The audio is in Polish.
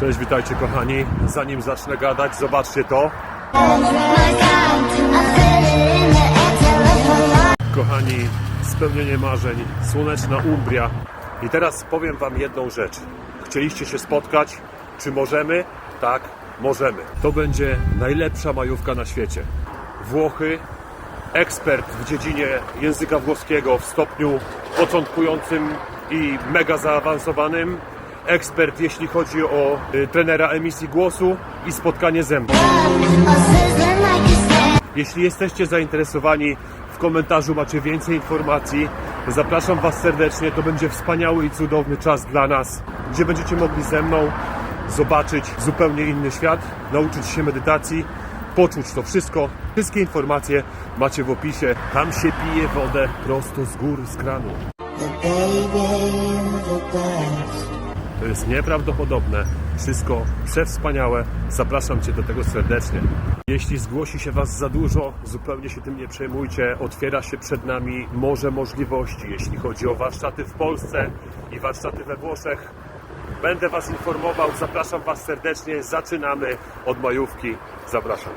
Cześć, witajcie kochani. Zanim zacznę gadać, zobaczcie to. Kochani, spełnienie marzeń, słoneczna Umbria. I teraz powiem Wam jedną rzecz. Chcieliście się spotkać? Czy możemy? Tak, możemy. To będzie najlepsza majówka na świecie. Włochy, ekspert w dziedzinie języka włoskiego w stopniu początkującym i mega zaawansowanym. Ekspert, jeśli chodzi o y, trenera emisji głosu i spotkanie ze mną. Jeśli jesteście zainteresowani, w komentarzu macie więcej informacji. Zapraszam Was serdecznie. To będzie wspaniały i cudowny czas dla nas, gdzie będziecie mogli ze mną zobaczyć zupełnie inny świat, nauczyć się medytacji, poczuć to wszystko. Wszystkie informacje macie w opisie. Tam się pije wodę prosto z gór, z kranu. To jest nieprawdopodobne. Wszystko przewspaniałe. Zapraszam Cię do tego serdecznie. Jeśli zgłosi się Was za dużo, zupełnie się tym nie przejmujcie. Otwiera się przed nami morze możliwości, jeśli chodzi o warsztaty w Polsce i warsztaty we Włoszech. Będę Was informował. Zapraszam Was serdecznie. Zaczynamy od majówki. Zapraszam.